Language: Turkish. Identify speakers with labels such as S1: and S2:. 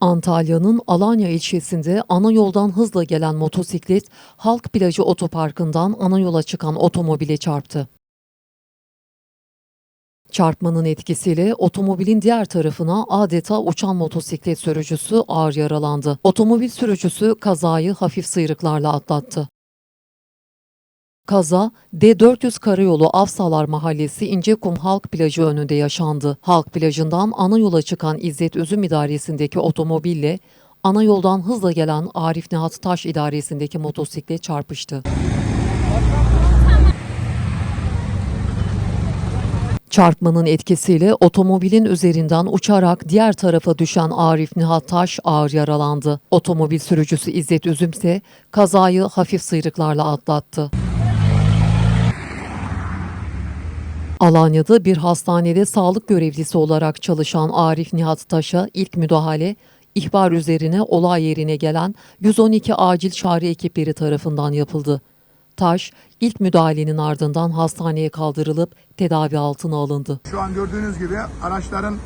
S1: Antalya'nın Alanya ilçesinde ana yoldan hızla gelen motosiklet Halk Plajı Otoparkı'ndan ana yola çıkan otomobile çarptı. Çarpmanın etkisiyle otomobilin diğer tarafına adeta uçan motosiklet sürücüsü ağır yaralandı. Otomobil sürücüsü kazayı hafif sıyrıklarla atlattı. Kaza D400 Karayolu Afsalar Mahallesi İncekum Halk Plajı önünde yaşandı. Halk Plajı'ndan ana yola çıkan İzzet Üzüm İdaresi'ndeki otomobille ana yoldan hızla gelen Arif Nihat Taş İdaresi'ndeki motosiklet çarpıştı. Çarpmanın etkisiyle otomobilin üzerinden uçarak diğer tarafa düşen Arif Nihat Taş ağır yaralandı. Otomobil sürücüsü İzzet Üzüm ise kazayı hafif sıyrıklarla atlattı. Alanya'da bir hastanede sağlık görevlisi olarak çalışan Arif Nihat Taş'a ilk müdahale ihbar üzerine olay yerine gelen 112 acil çağrı ekipleri tarafından yapıldı. Taş ilk müdahalenin ardından hastaneye kaldırılıp tedavi altına alındı.
S2: Şu an gördüğünüz gibi araçların